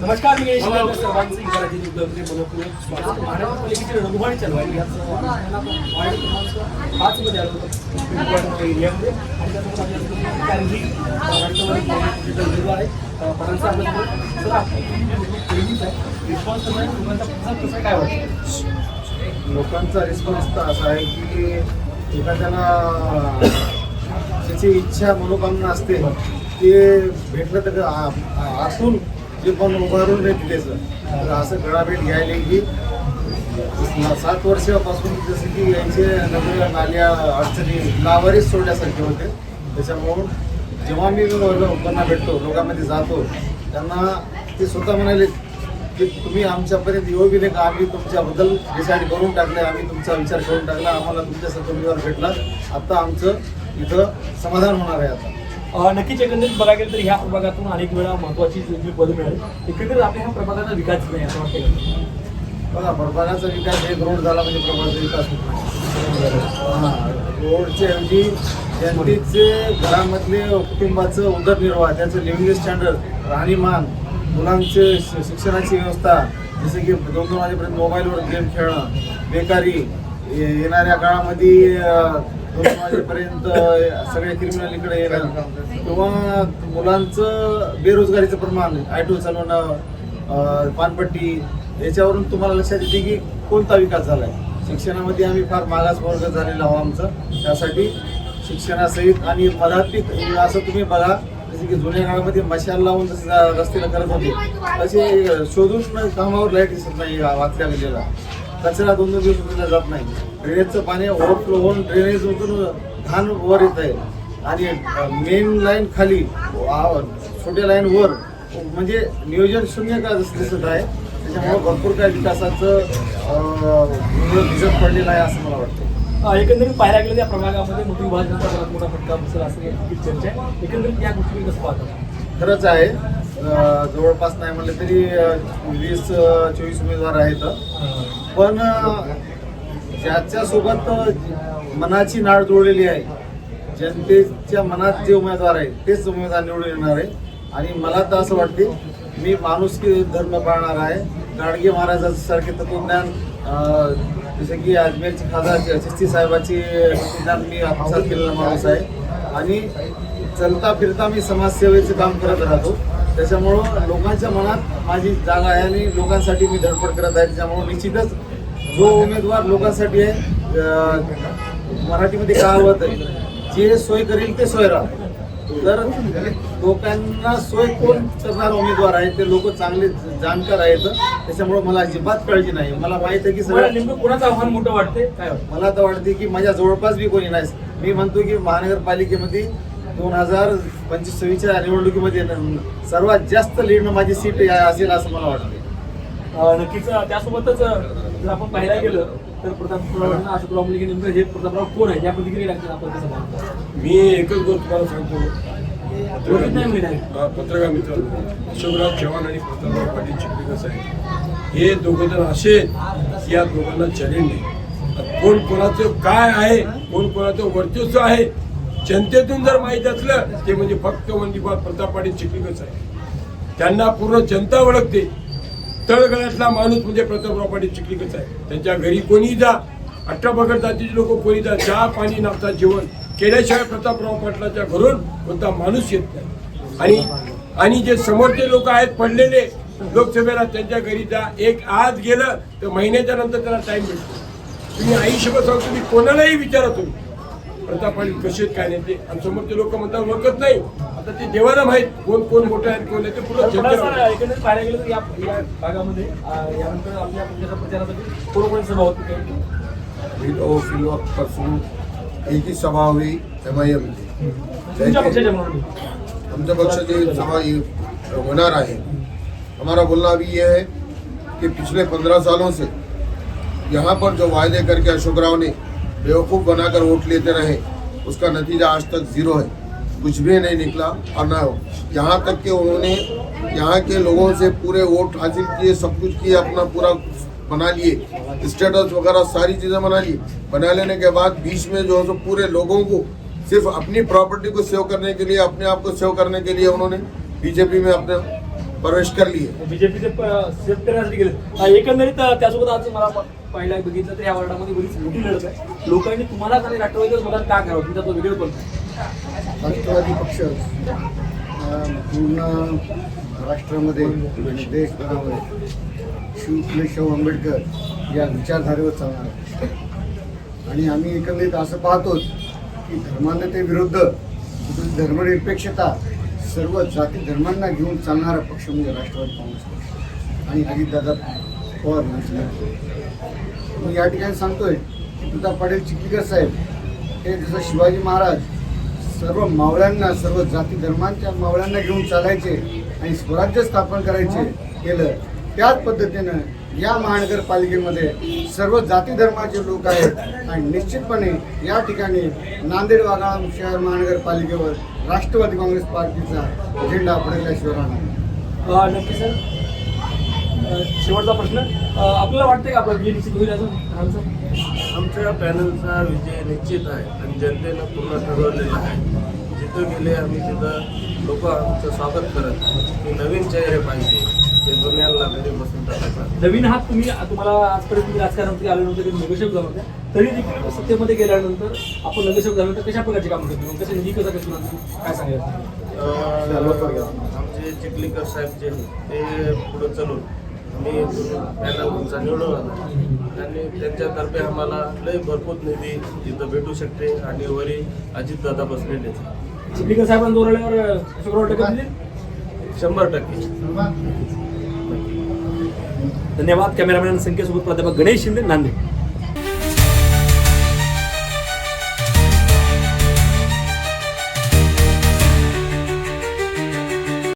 नमस्कार मी गणेश महानगरपालिकेची रणधुमाळी चालू आहे. वार्ड क्रमांक पाचमध्ये आलो होतो. एरियामध्ये आणि त्यासोबत उमेदवार आहे सर पहिलीच आहे रिस्पॉन्स कसा आहे लोकांचा प्रतिसाद कसा काय लोकांचा रिस्पॉन्स तर असा आहे की एखाद्याला त्याची इच्छा मनोकामना असते ते भेटलं तर असून जे पण उभारून नाही दिलेचं तर असं घडाभेट घ्यायला की सात वर्षापासून जसं की यांचे नगर नाल्या अडचणी नावारीच सोडल्यासारखे होते. त्याच्यामुळं जेव्हा मी लोकांना भेटतो लोकांमध्ये जातो त्यांना ते स्वतः म्हणाले की तुम्ही आमच्यापर्यंत येऊ गेले नाही का आम्ही तुमच्याबद्दल डिसाईड करून टाकले आम्ही तुमचा विचार करून टाकला आम्हाला तुमच्यासारखं उमेदवार भेटला. आत्ता आमचं इथं समाधान होणार आहे आता नक्कीच एकंदरीत बघायला गेलं तर ह्या प्रभागातून अनेक वेळा महत्वाची जी पदं मिळाली एकंदरीत आपल्या ह्या प्रभागाचा विकास नाही असं वाटतं? बघा प्रभागाचा विकास एक रोड झाला म्हणजे प्रभागाचा विकास होत नाही रोडच्या ऐवजी जनतेचे घरामधले कुटुंबाचं उदरनिर्वाह त्याचं लिव्हिंग स्टँडर्ड राहणीमान मुलांचे शि- शिक्षणाची व्यवस्था जसं की दोन दोन वाजेपर्यंत मोबाईलवर गेम खेळणं बेकारी ये- येणाऱ्या काळामध्ये अं, दोन दोन वाजेपर्यंत क्रिमिनल इकडे येणं किंवा मुलांचं बेरोजगारीचं प्रमाण आयटो चालवणं पानपट्टी याच्यावरून तुम्हाला लक्षात येते की कोणता विकास झाला आहे शिक्षणामध्ये आम्ही फार मागास वर्ग झालेला आहो आमचं. त्यासाठी शिक्षणासहित आणि मधात्मिक असं तुम्ही बघा जसे की जुन्या काळामध्ये मशाल लावून जसे जा- रस्त्याला करत होते तसे शोधून कामावर लाइट दिसत नाही वाचल्या गेलेला कचरा दोन दोन दिवस जात नाही. ड्रेनेजचं पाणी ओव्हरफ्लो होऊन ड्रेनेजमधून घाण वर येत आहे. आणि मेन लाईन खाली छोट्या लाईन वर म्हणजे नियोजन शून्य का दिसत आहे त्याच्यामुळे भरपूर काही विकासाचं दिसत पडलेलं आहे असं मला वाटतं. एकंदरीत पाहायला गेलं तर या प्रभागामध्ये मोठी विभाजनाचा सर्वात मोठा फटका बसेल असं चर्चा आहे. एकंदरीत या गोष्टी कसं पाहतात खरंच आहे. जवळपास नाही म्हणलं तरी वीस चोवीस उमेदवार आहेत. पण ज्याच्यासोबत मनाची नाळ जोडलेली आहे. जनतेच्या मनात जे उमेदवार आहे तेच उमेदवार निवडून येणार आहे आणि मला तर असं वाटते मी माणुसकी धर्म पाळणार आहे. गाडगे महाराजांसारखे तत्वज्ञान जसे जसं की अजमेरची खासदार शिस्ती साहेबाची तत्वज्ञान मी आत्मसात केलेला माणूस आहे. आणि चलता फिरता मी समाजसेवेचं काम करत राहतो. त्याच्यामुळं लोकांच्या मनात माझी जागा आहे आणि लोकांसाठी मी धडपड करत आहे. त्याच्यामुळं निश्चितच जो उमेदवार लोकांसाठी आहे मराठीमध्ये कहावत आहे? जे सोय करेल ते सोयरा तर लोकांना सोय कोण करणारा उमेदवार आहे? ते लोक चांगले जाणकार आहेत. त्याच्यामुळे मला अजिबात काळजी नाही. मला माहीत आहे की सगळं नेमकं कोणाचं आव्हान मोठं वाटतंय? काय वाटतं मला तर वाटते की माझ्या जवळपास बी कोणी नाही. मी म्हणतो की महानगरपालिकेमध्ये दोन हजार पंचवीस सव्वीसच्या निवडणुकीमध्ये सर्वात जास्त लीडनं माझी सीट असेल असं मला वाटते नक्कीच त्यासोबतच जर आपण पाहायला गेलं तर प्रतापराव अशोकराव मुलगी नेमकं हे प्रतापराव कोण आहे या प्रतिक्रिया लागतात आपण कसं मी एकच गोष्ट तुम्हाला सांगतो. पत्रकार मित्रांनो अशोकराव चव्हाण आणि प्रतापराव पाटील चिखलीकर साहेब हे दोघं जण असे की या दोघांना चॅलेंज नाही. कोण कोणाचं काय आहे कोण कोणाचं वर्चस्व आहे जनतेतून जर माहीत असलं ते म्हणजे फक्त वंदीपाल प्रताप पाटील चिखलीकर साहेब त्यांना पूर्ण जनता ओळखते. तळगळ्यातला माणूस म्हणजे प्रतापराव पाटील चिखलीकच आहे. त्यांच्या घरी कोणी जा अठरा जातीचे लोक कोणी जा चहा पाणी नाश्ता जेवण केल्याशिवाय प्रतापराव पाटलाच्या घरून कोणता माणूस येत नाही. आणि आणि जे समोरचे लोक आहेत पडलेले लोकसभेला त्यांच्या घरी जा एक आज गेलं तर महिन्याच्या नंतर त्याला टाइम भेटतो. तुम्ही आयुष्यभर सांगतो तुम्ही कोणालाही विचारा तुम्ही. प्रताप पाटील कसे आहेत काय नाही ते आणि समोरचे लोक म्हणतात ओळखत नाही. आता ते देवाला माहीत कोण कोण मोठे आहेत कोण नाही ते सर एकंदरीत पाहायला गेलं तर या या भागामध्ये यानंतर आपल्या पक्षाच्या प्रचारासाठी कोणकोणी सभा होती काही? विलो फिलो एक ही सभा हुई एम आई एम आमच्या पक्षाची सभा होणार आहे. हमारा बोलना अभी ये है कि पिछले पंद्रह सालों से यहाँ पर जो वायदे करके अशोक राव ने बेवकूफ़ बनाकर वोट लेते रहे। उसका नतीजा आज तक ज़ीरो है। कुछ भी नहीं निकला और ना यहाँ तक कि उन्होंने यहाँ के लोगों से पूरे वोट हासिल किए, सब कुछ किए अपना पूरा बना लिए स्टेटस वगैरह सारी चीज़ें बना ली बना लेने के बाद बीच में जो है सो पूरे लोगों को सिर्फ़ अपनी प्रॉपर्टी को सेव करने के लिए, अपने आप को सेव करने के लिए उन्होंने बीजेपी में अपने प्रवेश कर लिए बीजेपीचे सेफ करण्यासाठी गेले. एकंदरीत त्यासोबत आज मला पहिला बघितलं तर या वॉर्डामध्ये बरीच मोठी लढत आहे. लोकांनी तुम्हाला आणि राष्ट्रवादीवर मतदान का करावं? तुमचा तो व्हिडिओ पण. राष्ट्रवादी पक्ष. पूर्ण राष्ट्रामध्ये देशभरामध्ये शिवफुले शाहू आंबेडकर या विचारधारेवर चालणार आहे. आणि आम्ही एकंदरीत असं पाहतोच की धर्मांधतेविरुद्ध धर्मनिरपेक्षता सर्व जाती धर्मांना घेऊन चालणारा पक्ष म्हणजे राष्ट्रवादी काँग्रेस पक्ष आणि अजितदादा पवार यांचं मी या ठिकाणी सांगतोय की तुझा पाटील चिखलीकर साहेब हे जसं शिवाजी महाराज सर्व मावळ्यांना सर्व जाती धर्मांच्या मावळ्यांना घेऊन चालायचे आणि स्वराज्य स्थापन करायचे केलं त्याच पद्धतीनं या महानगरपालिकेमध्ये सर्व जाती धर्माचे लोक आहेत आणि निश्चितपणे या ठिकाणी नांदेड वाघाळा शहर महानगरपालिकेवर राष्ट्रवादी काँग्रेस पार्टीचा झेंडा पडल्याशिवाय राहणार नक्की सर. शेवटचा प्रश्न. आपल्याला वाटतंय का आपला विजय निश्चित होईल अजून आमच्या पॅनलचा विजय निश्चित आहे आणि जनतेनं पूर्ण ठरवलेला आहे. जिथं गेले आम्ही तिथं लोक आमचं स्वागत करत की नवीन चेहरे पाहिजे. ते जुन्यांना घरी बसून टाकायचा नवीन हात तुम्ही. तुम्हाला आजपर्यंत तुम्ही राजकारणामध्ये आल्यानंतर कधी नगरसेवक झाला होता. तरी देखील सत्तेमध्ये गेल्यानंतर आपण नगरसेवक झाल्यानंतर कशा प्रकारचे काम करतो? कसे निधी कसा कसं काय सांगायचं आमचे चिखलीकर साहेब जे ते पुढे चलून आम्ही पॅनल तुमचा निवडून आला. आणि त्यांच्यातर्फे आम्हाला लय भरपूर निधी तिथं भेटू शकते आणि वरी अजितदादा बसलेले. चिखलीकर साहेबांना दिली? शंभर टक्के. धन्यवाद. कॅमेरामॅन संख्येसोबत प्राध्यापक गणेश शिंदे नांदेड.